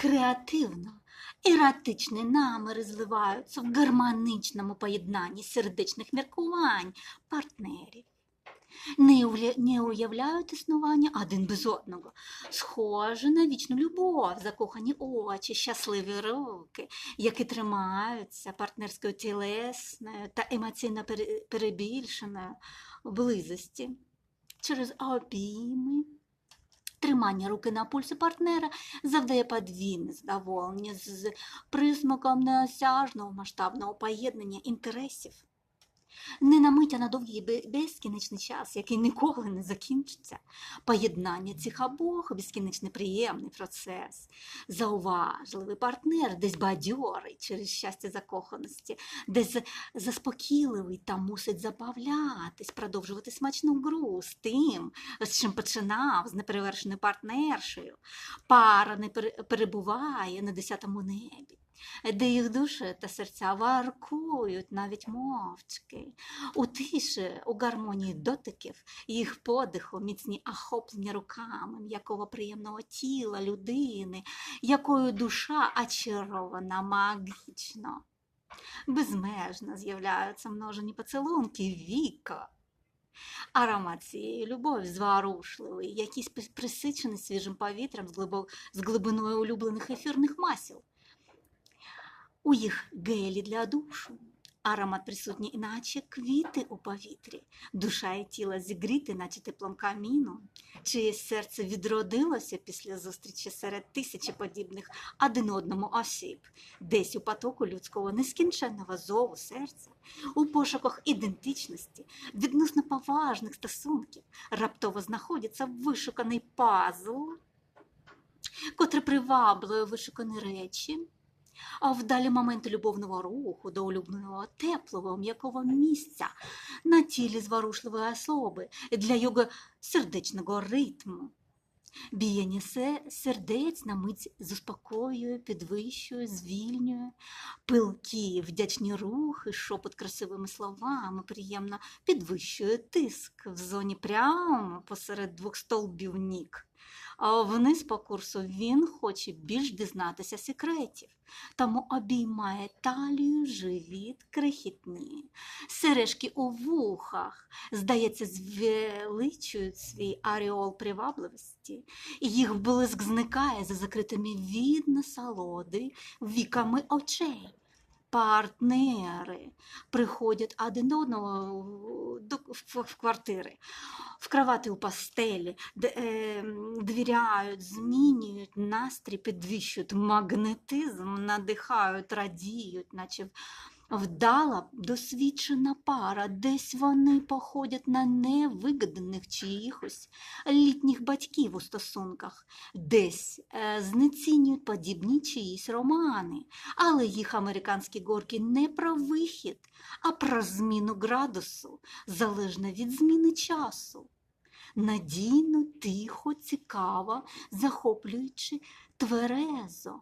креативно. Еротичні наміри зливаються в гармоничному поєднанні сердечних міркувань партнерів. Не уявляють існування один без одного. Схоже на вічну любов, закохані очі, щасливі руки, які тримаються партнерською тілесною та емоційно перебільшеною близості через обійми. Тримання руки на пульсі партнера завдає подвійне задоволення з присмаком неосяжного масштабного поєднання інтересів. Не на мить, а на довгий безкінечний час, який ніколи не закінчиться. Поєднання цих обох безкінечний приємний процес. Зауважливий партнер, десь бадьорий через щастя закоханості, десь заспокійливий та мусить забавлятись, продовжувати смачну гру з тим, з чим починав, з неперевершеною партнершею. Пара не перебуває на десятому небі, де їх душі та серця варкують навіть мовчки. У тиші, у гармонії дотиків, їх подиху, міцні охоплення руками м'якого приємного тіла людини, якою душа очарована магічно. Безмежно з'являються множені поцілунки віка. Аромат цієї любові зворушливий, якийсь присичений свіжим повітрям з глибиною улюблених ефірних масел. У їх гелі для душу. Аромат присутній, іначе квіти у повітрі, душа і тіло зігріти, наче теплом каміну, чиєсь серце відродилося після зустрічі серед тисячі подібних один одному осіб, десь у потоку людського нескінченного зову серця, у пошуках ідентичності, відносно поважних стосунків, раптово знаходиться вишуканий пазл, котрий приваблює вишукані речі. А вдалі моменти любовного руху до улюбленого теплого м'якого місця на тілі зворушливої особи для його сердечного ритму. Біяння се- сердець на мить заспокоює, підвищує, звільнює, пилкі, вдячні рухи, шепот красивими словами приємно підвищує тиск в зоні прямо посеред двох столбів нік. Вниз по курсу він хоче більш дізнатися секретів, тому обіймає талію, живіт, крихітні. Сережки у вухах, здається, звеличують свій аріол привабливості, і їх блиск зникає за закритими від насолоди віками очей. Партнери приходять один до одного до, в, в квартири, в кровати у постелі, де, е, двіряють, змінюють настрій, підвищують магнетизм, надихають, радіють, наче вдала, досвідчена пара, десь вони походять на невигаданих чиїхось літніх батьків у стосунках, десь е, знецінюють подібні чиїсь романи, але їх американські горки не про вихід, а про зміну градусу, залежно від зміни часу. Надійно, тихо, цікаво, захоплюючи тверезо.